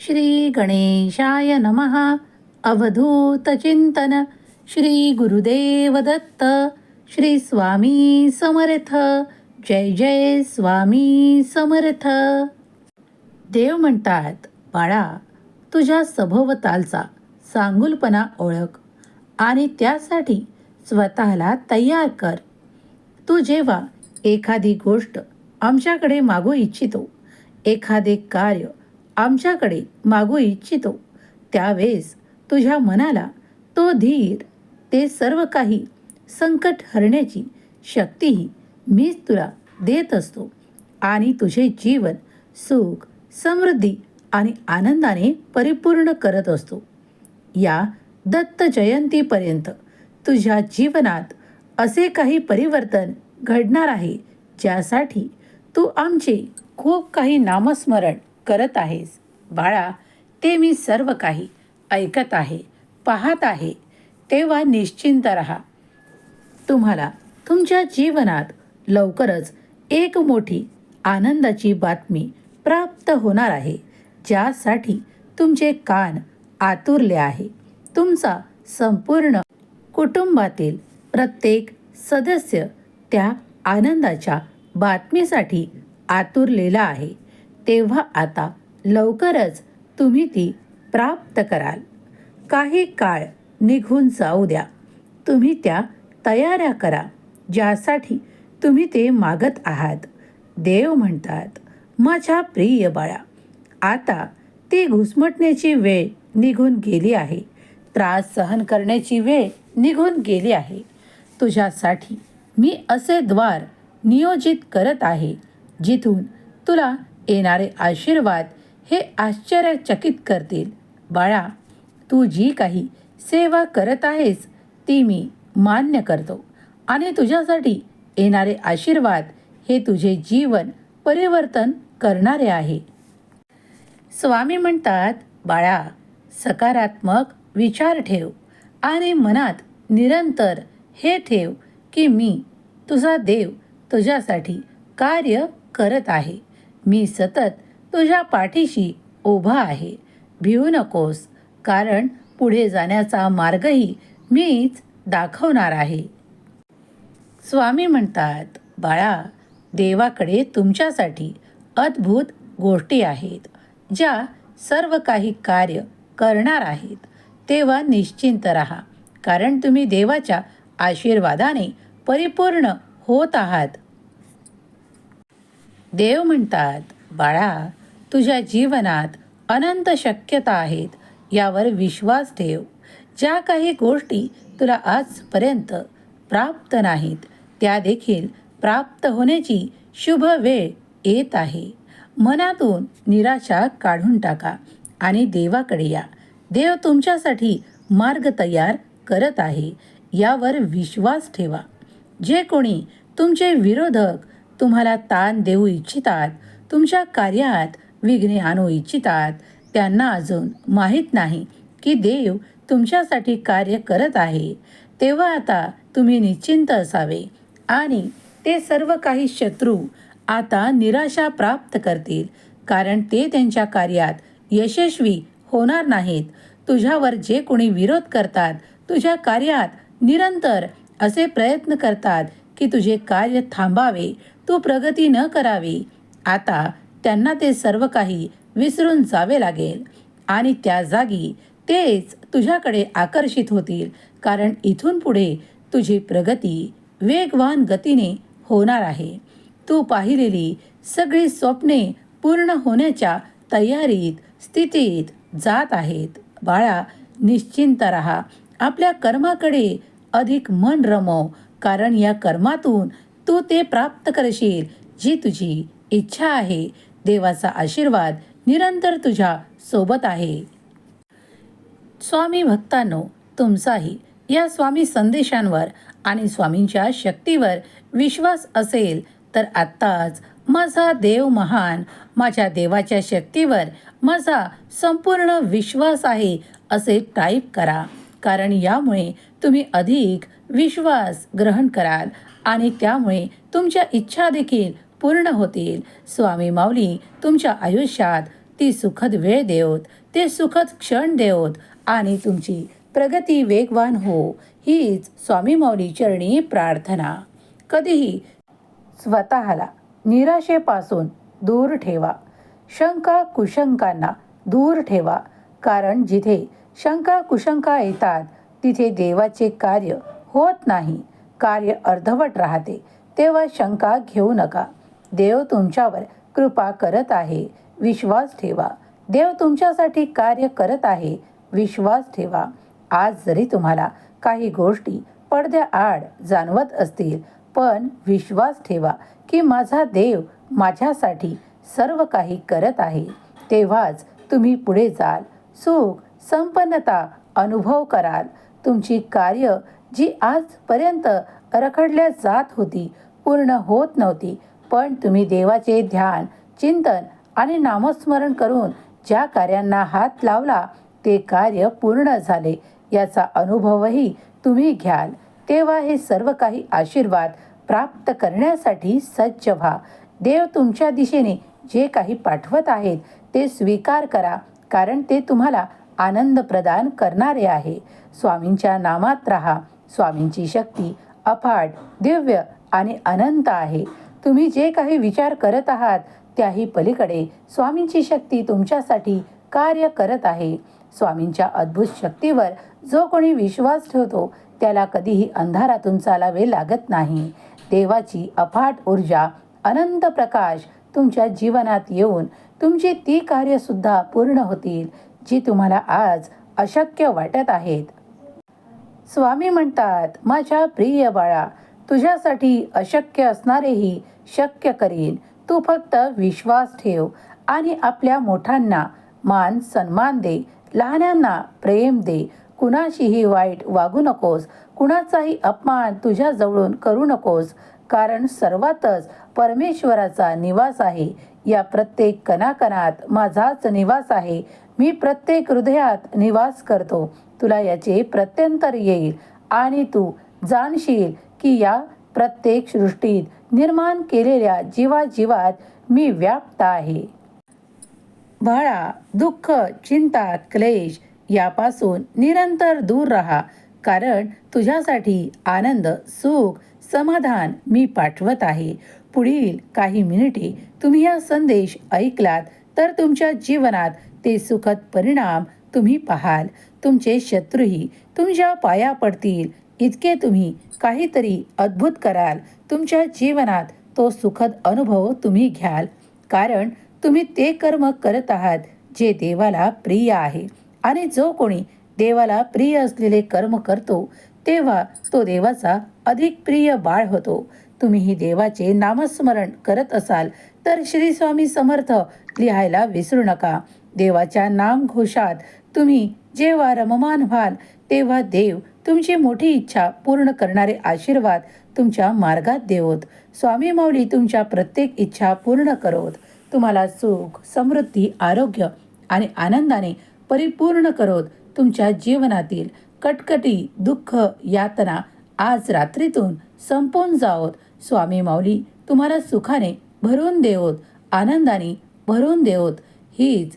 श्री गणेशाय नमः। अवधूतचिंतन श्री गुरुदेव दत्त श्री स्वामी समर्थ। जय जय स्वामी समर्थ। देव म्हणतात बाळा तुझ्या सभोवतालचा सांगुलपणा ओळख आणि त्यासाठी स्वतःला तयार कर. तू जेव्हा एखादी गोष्ट आमच्याकडे मागू इच्छितो एखादे कार्य आमच्याकडे मागू इच्छितो. त्यावेळेस तुझ्या मनाला तो धीर ते सर्व काही संकट हरण्याची शक्तीही मीच तुला देत असतो. आणि तुझे जीवन सुख समृद्धी आणि आनंदाने परिपूर्ण करत असतो. या दत्त जयंतीपर्यंत तुझ्या जीवनात असे काही परिवर्तन घडणार आहे ज्यासाठी तू आमचे खूप काही नामस्मरण करत आहेस. बाळा ते मी सर्व काही ऐकत आहे पाहत आहे. तेव्हा निश्चिंत राहा. तुम्हाला तुमच्या जीवनात लवकरच एक मोठी आनंदाची बातमी प्राप्त होणार आहे ज्यासाठी तुमचे कान आतुरले आहे. तुमचा संपूर्ण कुटुंबातील प्रत्येक सदस्य त्या आनंदाच्या बातमीसाठी आतुरलेला आहे. तेव्हा आता लवकरच तुम्ही ती प्राप्त कराल. काही काळ निघून जाऊ द्या. तुम्ही त्या तयाऱ्या करा ज्यासाठी तुम्ही ते मागत आहात. देव म्हणतात माझ्या प्रिय बाळा आता ती घुसमटण्याची वेळ निघून गेली आहे. त्रास सहन करण्याची वेळ निघून गेली आहे. तुझ्यासाठी मी असे द्वार नियोजित करत आहे जिथून तुला येणारे आशीर्वाद हे आश्चर्यचकित करतील. बाळा तू जी काही सेवा करत आहेस ती मी मान्य करतो. आणि तुझ्यासाठी येणारे आशीर्वाद हे तुझे जीवन परिवर्तन करणारे आहे. स्वामी म्हणतात बाळा सकारात्मक विचार ठेव आणि मनात निरंतर हे ठेव की मी तुझा देव तुझ्यासाठी कार्य करत आहे. मी सतत तुझ्या पाठीशी उभा आहे. भिवू नकोस कारण पुढे जाण्याचा मार्गही मीच दाखवणार आहे. स्वामी म्हणतात बाळा देवाकडे तुमच्यासाठी अद्भुत गोष्टी आहेत ज्या सर्व काही कार्य करणार आहेत. तेव्हा निश्चिंत राहा कारण तुम्ही देवाच्या आशीर्वादाने परिपूर्ण होत आहात. देव म्हणतात बाळा तुझ्या जीवनात अनंत शक्यता आहेत यावर विश्वास ठेव. ज्या काही गोष्टी तुला आजपर्यंत प्राप्त नाहीत त्या देखील प्राप्त होण्याची शुभ वेळ येत आहे. मनातून निराशा काढून टाका आणि देवाकडे या. देव तुमच्यासाठी मार्ग तयार करत आहे यावर विश्वास ठेवा. जे कोणी तुमचे विरोधक तुम्हाला ताण देऊ इच्छितात तुमच्या कार्यात विघ्ने आणू इच्छितात. त्यांना अजून माहीत नाही की देव तुमच्यासाठी कार्य करत आहे. तेव्हा आता तुम्ही निश्चिंत असावे आणि ते सर्व काही शत्रू आता निराशा प्राप्त करतील कारण ते त्यांच्या कार्यात यशस्वी होणार नाहीत. तुझ्यावर जे कोणी विरोध करतात तुझ्या कार्यात निरंतर असे प्रयत्न करतात की तुझे कार्य थांबावे तू प्रगती न करावी. आता त्यांना ते सर्व काही विसरून जावे लागेल. आणि त्या जागी तेच तुझ्याकडे आकर्षित होतील. कारण इथून पुढे तुझी प्रगती वेगवान गतीने होणार आहे. तू पाहिलेली सगळी स्वप्ने पूर्ण होण्याच्या तयारीत स्थितीत जात आहेत. बाळा निश्चिंत राहा. आपल्या कर्माकडे अधिक मन रमव कारण या कर्मातून तू ते प्राप्त करशील जी तुझी इच्छा आहे. देवाचा आशीर्वाद निरंतर तुझ्या सोबत आहे. स्वामी भक्तांनो तुमचाही या स्वामी संदेशांवर आणि स्वामींच्या शक्तीवर विश्वास असेल तर आत्ताच माझा देव महान माझ्या देवाच्या शक्तीवर माझा संपूर्ण विश्वास आहे असे टाईप करा. कारण यामुळे तुम्ही अधिक विश्वास ग्रहण कराल आणि त्यामुळे तुमच्या इच्छा देखील पूर्ण होतील. स्वामी माऊली तुमच्या आयुष्यात ती सुखद वेळ देवत ते सुखद क्षण देवत आणि तुमची प्रगती वेगवान हो हीच स्वामी माऊली चरणी प्रार्थना. कधीही स्वतःला निराशेपासून दूर ठेवा. शंका कुशंकांना दूर ठेवा. कारण जिथे शंका कुशंका येतात तिथे देवाचे कार्य होत नाही. कार्य अर्धवट राहते. तेव्हा शंका घेऊ नका. देव तुमच्यावर कृपा करत आहे. विश्वास ठेवा. देव तुमच्यासाठी कार्य करत आहे. विश्वास ठेवा. आज जरी तुम्हाला काही गोष्टी पडद्याआड जाणवत असतील पण विश्वास ठेवा की माझा देव माझ्यासाठी सर्व काही करत आहे. तेव्हाच तुम्ही पुढे जाल. सुख संपन्नता अनुभव कराल. तुमची कार्य जी आजपर्यंत रखडल्या जात होती पूर्ण होत नव्हती. पण तुम्ही देवाचे ध्यान चिंतन आणि नामस्मरण करून ज्या कार्यांना हात लावला ते कार्य पूर्ण झाले. याचा अनुभवही तुम्ही घ्याल. तेव्हा हे सर्व काही आशीर्वाद प्राप्त करण्यासाठी सज्ज व्हा. देव तुमच्या दिशेने जे काही पाठवत आहेत ते स्वीकार करा कारण ते तुम्हाला आनंद प्रदान करणारे आहे. स्वामींच्या नामात राहा. स्वामींची शक्ती अफाट दिव्य आणि अनंत आहे. तुम्ही जे काही विचार करत आहात त्याही पलीकडे स्वामींची शक्ती तुमच्यासाठी कार्य करत आहे. स्वामींच्या अद्भुत शक्तीवर जो कोणी विश्वास ठेवतो त्याला कधीही अंधारातून चालावे लागत नाही. देवाची अफाट ऊर्जा अनंत प्रकाश तुमच्या जीवनात येऊन तुमची ती कार्यसुद्धा पूर्ण होतील जी तुम्हाला आज अशक्य वाटत आहेत. स्वामी म्हणतात माझ्या प्रिय बाळा तुझ्यासाठी अशक्य असणारेही शक्य करीन. तू फक्त विश्वास ठेव आणि आपल्या मोठ्यांना मान सन्मान दे. लहानांना प्रेम दे. कुणाशीही वाईट वागू नकोस. कुणाचाही अपमान तुझ्याजवळून करू नकोस. कारण सर्वातच परमेश्वराचा निवास आहे. या प्रत्येक कणाकणात माझाच निवास आहे. मी प्रत्येक हृदयात निवास करतो. तुला याचे प्रत्यंतर येईल आणि तू जाणशील की या प्रत्येक सृष्टीत निर्माण केलेल्या जीवाजीवात मी व्याप्त आहे. बाळा दुःख चिंता क्लेश यापासून निरंतर दूर राहा. कारण तुझ्यासाठी आनंद सुख समाधान मी पाठवत आहे. पुढील काही मिनिटे तुम्ही हा संदेश ऐकलात तर तुमच्या जीवनात ते सुखद परिणाम तुम्ही पाहाल. तुमचे शत्रूही तुमच्या पाया पडतील. इतके तुम्ही काहीतरी अद्भुत कराल. तुमच्या जीवनात तो सुखद अनुभव तुम्ही घ्याल. कारण तुम्ही ते कर्म करत आहात जे देवाला प्रिय आहे. आणि जो कोणी देवाला प्रिय असलेले कर्म करतो तेव्हा तो देवाचा अधिक प्रिय बाळ होतो. तुम्हीही देवाचे नामस्मरण करत असाल तर श्री स्वामी समर्थ लिहायला विसरू नका. देवाच्या नामघोषात तुम्ही जेव्हा रममान व्हाल तेव्हा देव तुमची मोठी इच्छा पूर्ण करणारे आशीर्वाद तुमच्या मार्गात देवोत. स्वामी माऊली तुमच्या प्रत्येक इच्छा पूर्ण करोत. तुम्हाला सुख समृद्धी आरोग्य आणि आनंदाने परिपूर्ण करोत. तुमच्या जीवनातील कटकटी दुःख यातना आज रात्रीतून संपून जावोत. स्वामी माऊली तुम्हाला सुखाने भरून देवोत आनंदाने भरून देवोत. हीच